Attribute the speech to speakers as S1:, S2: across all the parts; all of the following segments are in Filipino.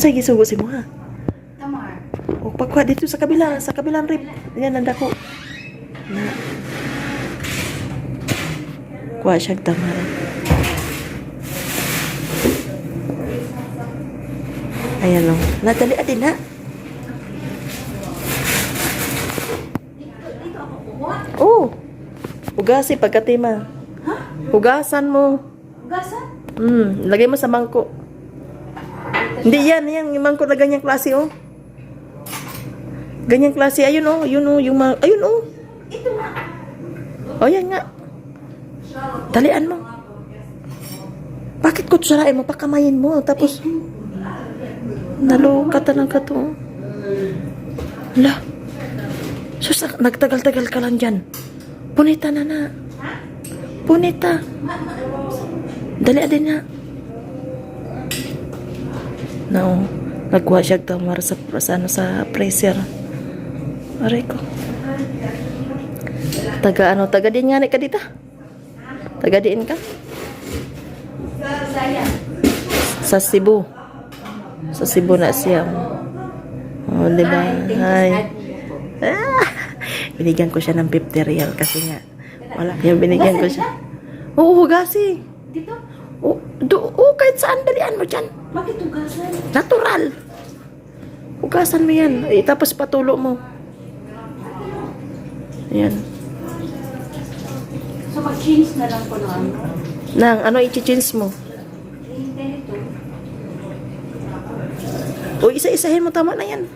S1: Unsay gisugo si mo ha?
S2: Tamar.
S1: O pagkuha dito sa kabila, sa kabilang rib. Yan ang dako. Na. Kuha siya tamar. Ayan o. Nadali adin ha.
S2: Ako kukuha.
S1: Oh. Hugasi pagkatima.
S2: Ha?
S1: Hugasan mo.
S2: Gasan?
S1: Hmm, lagay mo sa mangko. Hindi yan, yan, yung mangko na ganyang klase, oh. Ganyang klase, ayun, oh, ayun, oh, yung ma- ayun, oh.
S2: Ito nga.
S1: Oh, yan nga. Dalian mo. Bakit ko sarain mo? Pakamayin mo. Tapos, naloka talaga to. Hala. Sus, nagtagal-tagal ka lang dyan. Punita na na. Punita. Dali din na. No, nagkuha siya tamar sa, sa, ano, sa pressure. Aray ko. Taga ano, taga din nga ka dito? Taga diin ka? Sa Cebu. Sa Cebu na siya. Oh, di ba? Hi. Ah, binigyan ko siya ng 50 real kasi nga wala. Yung binigyan ko siya. Oo, hugasi.
S2: Dito?
S1: Do, oo, kahit saan dalian mo dyan.
S2: Bakit tugasan?
S1: Natural. Hugasan mo yan. Eh, tapos patulo mo. Ayan.
S2: So, mag-change na lang ko ng ano.
S1: Nang, ano i-change mo? O isa-isahin mo, tama na yan.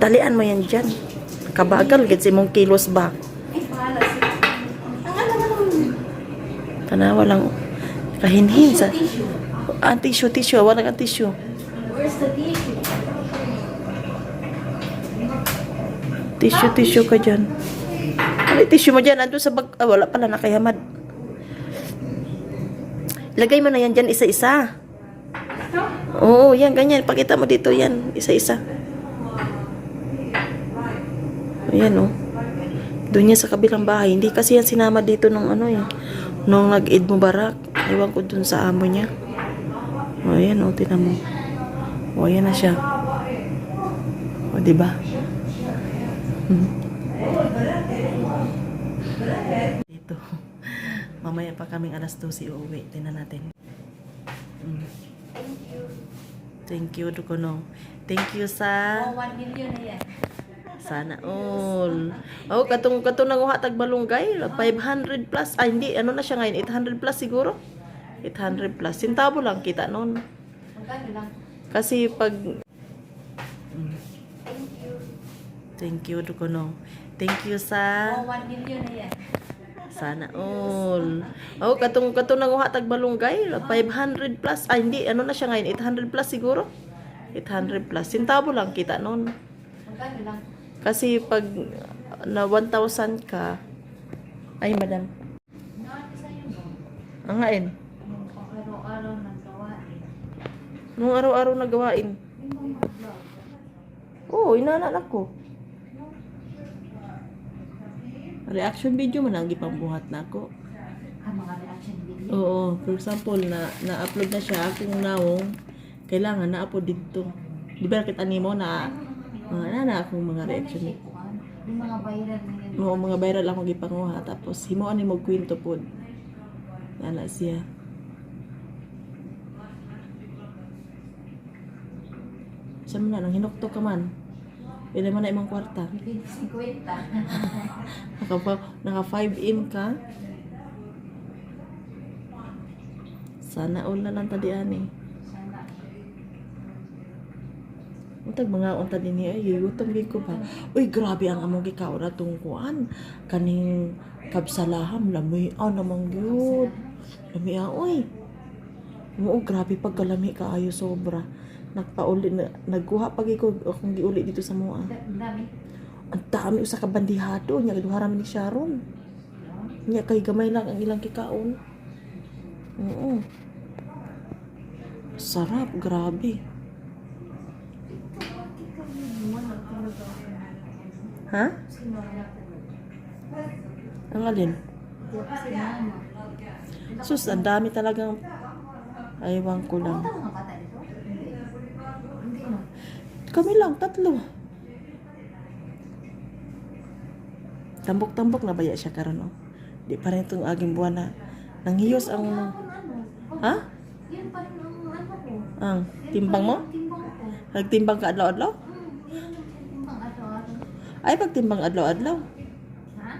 S1: Dalian mo yan dyan. Kabagal, gets mong kilos ba?
S2: Ay, pahala siya. Ang ano naman.
S1: Tanawa lang. Kahinhin sa... Ang tissue, tissue. Wala kang tissue.
S2: Where's the tissue?
S1: Tissue, tissue ka dyan. Ano tissue mo dyan? Ando sa bag... Ah, wala pala, nakahamad. Lagay mo na yan dyan isa-isa. Oo, yan, ganyan. Pakita mo dito yan. Isa-isa. Ayan, oh. Doon yan sa kabilang bahay. Hindi kasi yan sinama dito nung ano eh. Nung nag-id mo barak. Iwan ko dun sa amo niya. O, ayan, oh. Tinan mo. O, ayan na siya. O, diba? Hmm. Dito. Mamaya pa kaming alas 12 uuwi. Tingnan natin. Mm. Thank you, Dukono. Thank you sa...
S2: Oh, 1 million na yan.
S1: Sana all. Oh, katong katong nanguha tag balunggay, 500 plus. Ay hindi, ano na siya ngayon? 800 plus siguro. 800 plus. Sintabo lang kita noon. Kasi pag.
S2: Thank you.
S1: Thank you Dukono. Thank you sa
S2: Oh, 1 million na yan.
S1: Sana all. Oh, katong katong nanguha tag balunggay, 500 plus. Ay hindi, ano na siya ngayon? 800 plus siguro. 800 plus. Sintabo lang kita noon. Kasi pag na 1,000 ka, ay madam, ang ngain,
S2: Araw-araw ng gawain.
S1: Nung araw-araw na gawain. Oo, oh, inaanak ko. Reaction video man ang gipambuhat na ako.
S2: Ah, mga reaction video.
S1: Oo, for example, na na-upload na siya akong nawong, kailangan na-upload dito. Di ba kita nimo na mga na, na akong mga reaction.
S2: Yung mga viral.
S1: Oo, mga viral akong gipanguha tapos himuan ni mo kwento pod. Ana siya. Sa man nang hinukto ka man. Pila man na imong kwarta.
S2: 50.
S1: Naka naka 5 in ka. Sana all na lang tadi ani.
S2: Sana.
S1: Untag mga unta din ay yutom gid ko ba. Uy, grabe ang among gikaura tong kuan. Kaning kabsalaham lamoy aw namang gyud. Lami ah, oy. Oo, grabe pagkalami kaayo sobra. Nagpauli na nagkuha pag ko akong giuli dito sa mua.
S2: Ang dami.
S1: Ang dami usa ka bandihado nya duharam ni Sharon. Nya kay gamay lang ang ilang kikaon. Oo. Sarap, grabe. Ha? Ang alin? Sus, ang dami talagang aywan ko lang.
S2: Ano mga bata dito? Kami lang, tatlo. Tambok-tambok na baya siya karon oh. Di pa rin itong aging buwan na nanghiyos ang...
S3: Ano.
S2: Ha?
S3: Yun pa rin ang ano ko.
S2: Ang timbang mo?
S3: Timbang ko.
S2: Nagtimbang ka adlaw-adlaw?
S3: Araw-araw.
S2: Ay, pagtimbang adlaw-adlaw.
S3: Ha?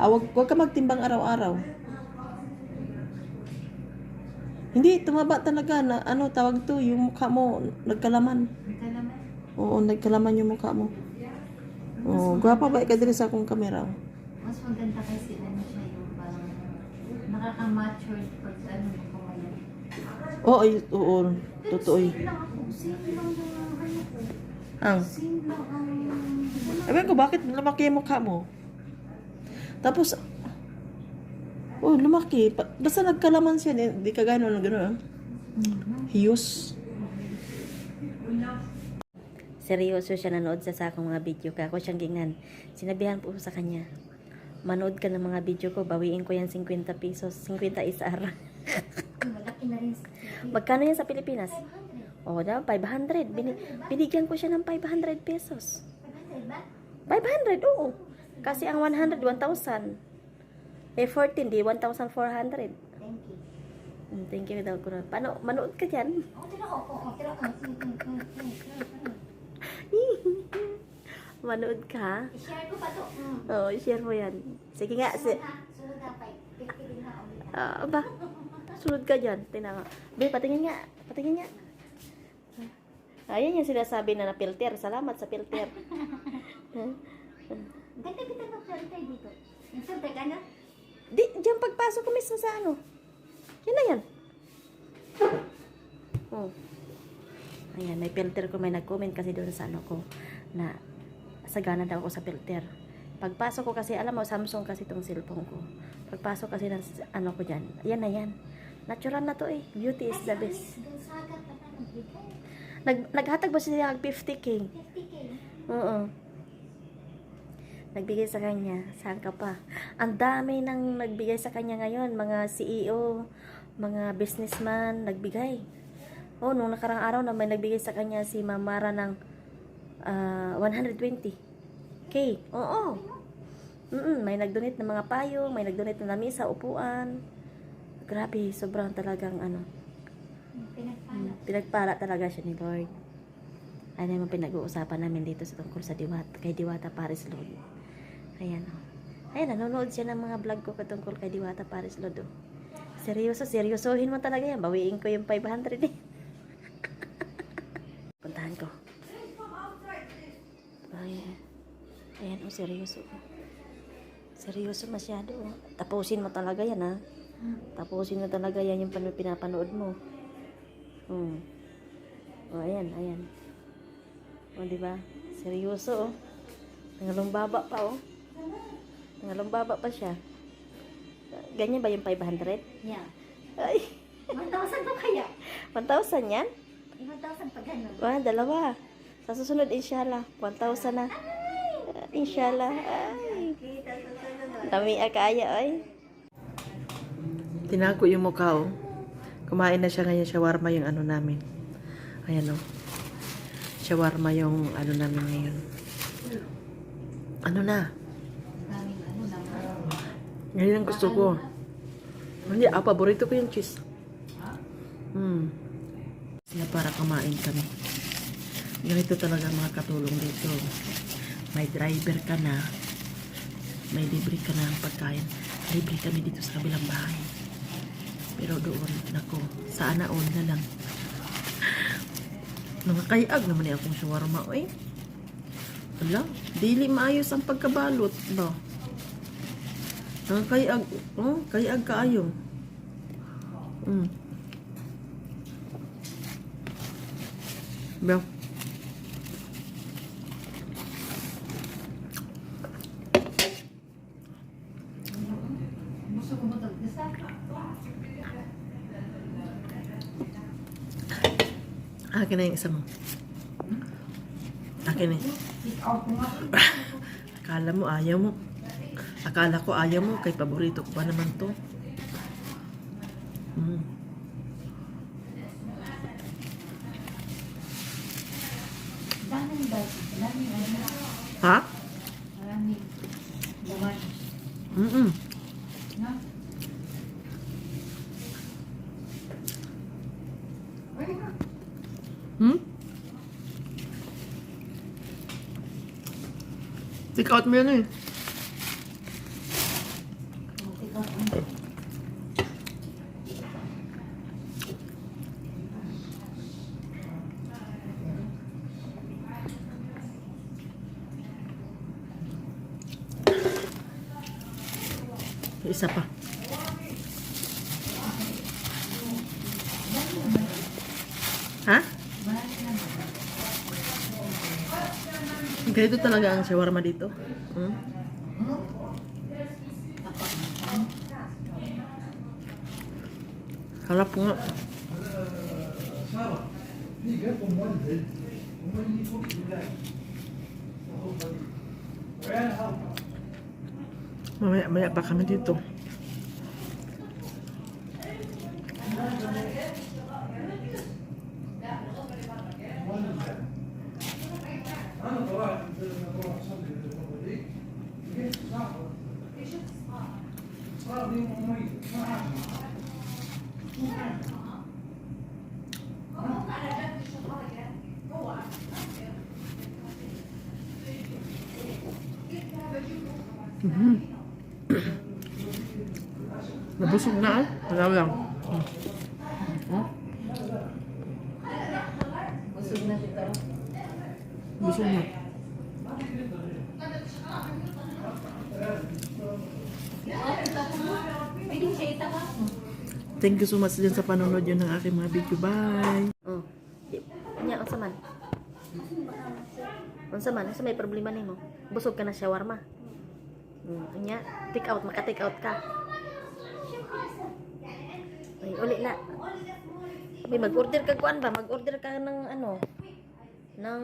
S2: Ah, wag, wag ka magtimbang araw-araw. Hindi, tumaba talaga na ano tawag to, yung mukha mo nagkalaman.
S3: Ang.
S2: Oo, nagkalaman yung mukha mo. Oo, gwapa ba ka diri sa akong kamera?
S3: Mas maganda kasi ano siya yung parang nakaka-mature pag ano mo kumayan.
S2: Oo, ay, oo, totoo.
S3: Same lang ako. Same lang yung ano ko.
S2: Ang,
S3: Same lang ang...
S2: Ewan ko, bakit lumaki yung mukha mo? Tapos, oh, lumaki. Pa- Basta nagkalaman siya, hindi ka gano'n, gano'n. ah. Hiyos.
S1: Seryoso siya nanood sa sa akong mga video ka. Ako siyang gingan. Sinabihan po sa kanya, manood ka ng mga video ko, bawiin ko yan 50 pesos, 50 isar.
S3: Malaki na rin.
S1: Magkano yan sa Pilipinas? O, daw, 500. Bini- binigyan ko siya ng 500 pesos. 500, oo. Kasi ang 100, 1,000. Eh, 14, di 1,400.
S3: Thank you.
S1: Mm, Thank you daw ko na. Paano, manood ka dyan?
S3: Oh, tira ko. Oh, tira ko.
S1: Manood ka?
S3: I-share ko pa to. Mm.
S1: Oo, share mo yan. Sige nga, si,
S3: Sunod na. Sunod na. pa- Pipiliin na ulit.
S1: Ah, ba? Sunod ka dyan. Tingnan nga. Be, patingin nga. Patingin nga. Ayan yung sinasabi na na filter. Salamat sa filter.
S3: Ganda kita mag-filter dito. Nag-filter ka na?
S1: Di, dyan pagpasok ko mismo sa ano. Yan na yan. Oh. Ayan, may filter ko. May nag-comment kasi doon sa ano ko na sagana daw ako sa filter. Pagpasok ko kasi, alam mo, Samsung kasi itong cellphone ko. Pagpasok kasi ng ano ko dyan, yan na yan. Natural na to eh. Beauty is the best. Nag, naghatag ba siya ng 50k?
S3: 50k.
S1: Oo. Nagbigay sa kanya. Saan ka pa? Ang dami nang nagbigay sa kanya ngayon. Mga CEO, mga businessman, nagbigay. Oh, nung nakarang araw na may nagbigay sa kanya si Mamara ng ah, 120k. Oo. Mm may nagdonate ng mga payo, may nagdonate ng lamisa, upuan. Grabe, sobrang talagang ano.
S3: Pinagpala.
S1: Pinagpala talaga siya ni Lord. Ano yung pinag-uusapan namin dito sa tungkol sa Diwata, kay Diwata Paris Lord. Ayan o. Ayan, nanonood siya ng mga vlog ko katungkol kay Diwata Paris Lord. Oh. Seryoso, seryosohin mo talaga yan. Bawiin ko yung 500 eh. Puntahan ko. Ayan. Seryoso. Seryoso masyado. oh. Tapusin mo talaga yan ha. Tapusin mo talaga yan yung pan- pinapanood mo. Hmm. O, ayan, ayan. O, di ba? Seryoso, oh. Nangalumbaba pa, oh. Nangalumbaba pa siya. Ganyan ba yung 500?
S3: Yeah.
S1: Ay,
S3: 1,000 pa kaya?
S1: 1,000 yan?
S3: 1,000 pag ano?
S1: Wah, dalawa. Sa susunod, inshallah. 1,000 na. Ah, Inshallah. Ay. Dami akaya, ay.
S2: Tinago yung mukha, oh. Kumain na siya ngayon, shawarma yung ano namin. Ayan, oh. Shawarma yung ano namin ngayon. Ano na? Ngayon ang gusto ko. Hindi, ah, paborito ko yung cheese. Hmm. Sila para kumain kami. Ganito talaga mga katulong dito. May driver ka na. May libre ka na ng pagkain. Libre kami dito sa kabilang bahay. Pero doon, nako, sana all na lang. Nakakayag naman eh akong shawarma. Eh, wala, dili maayos ang pagkabalot ba? Nakakayag, oh, kayag kaayo. Mm. Ba?
S3: Gusto ko ba ito? Gusto
S2: Akin na yung isa mo. Akin eh.
S3: out mo nga.
S2: Akala mo ayaw mo. Akala ko ayaw mo. Kay paborito ko pa naman to. Mm. Ha? Mm-mm.
S3: No? Ay,
S2: Hmm? Take out mo yan eh. Isa pa. Ganito talaga ang shawarma dito. Hmm? Harap nga. Mamaya-maya pa kami dito. Ah. Hmm. Hmm?
S3: busog na dito.
S2: Busog na. Thank you so much din sa panonood yun ng aking mga video. Bye!
S1: Oh. Nya, unsa man? Unsa man? Unsa may problema nimo? Busog ka na shawarma. Hmm, nya, take out, maka-take out ka. Ay, uli na. May mag-order ka kuan ba? Mag-order ka ng ano? Ng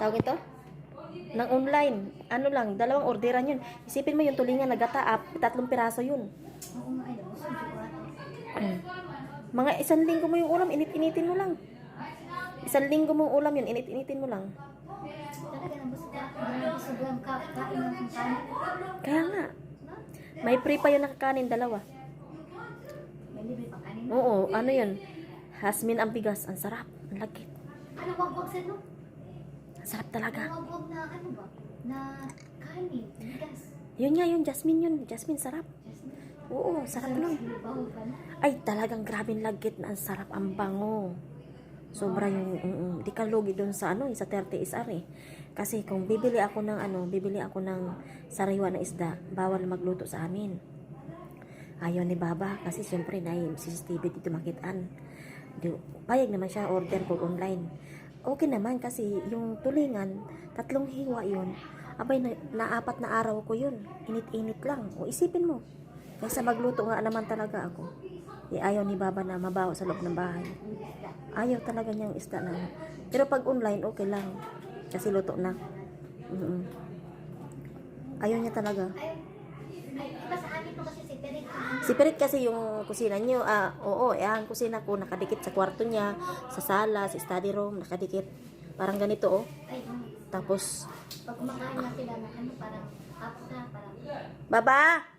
S1: tawag ito? Ng online. Ano lang, dalawang orderan yun. Isipin mo yung tulingan na gata up, tatlong piraso yun. Mga isang linggo mo yung ulam, init-initin mo lang. Isang linggo mo yung ulam yun, init-initin mo lang. Kaya nga. May free pa yun nakakanin, dalawa. Oo, ano yun? Hasmin ang bigas, ang sarap, ang lagkit.
S3: Ano, wag-wag sa
S1: sarap talaga.
S3: Wag-wag na ano ba? Na kanin, bigas.
S1: Yun nga yun, Jasmine yun. Jasmine, sarap. Oo, sarap nun. Ay, talagang grabing lagkit na ang sarap, ang bango. Sobra yung, mm, mm, di ka lugi doon sa ano, sa 30 SR eh. Kasi kung bibili ako ng ano, bibili ako ng sariwa na isda, bawal magluto sa amin. Ayaw ni Baba kasi siyempre na CCTV dito makitaan. Di, payag naman siya order ko online. Okay naman kasi yung tulingan, tatlong hiwa yun. Abay, na, naapat na araw ko yun. Init-init lang. O isipin mo. Kaysa magluto nga naman talaga ako. Eh, ayaw ni Baba na mabaho sa loob ng bahay. Ayaw talaga niyang isda na. Pero pag online, okay lang. Kasi luto na. Mm-mm. Ayaw niya talaga.
S3: Ay, ay, iba sa amin to kasi si
S1: Perit kasi yung kusina niyo, ah, oo, eh, ang kusina ko nakadikit sa kwarto niya, sa sala, sa study room, nakadikit. Parang ganito, oh.
S3: Ay,
S1: Tapos,
S3: pag kumakain na sila na ano, parang, na, parang,
S1: Baba!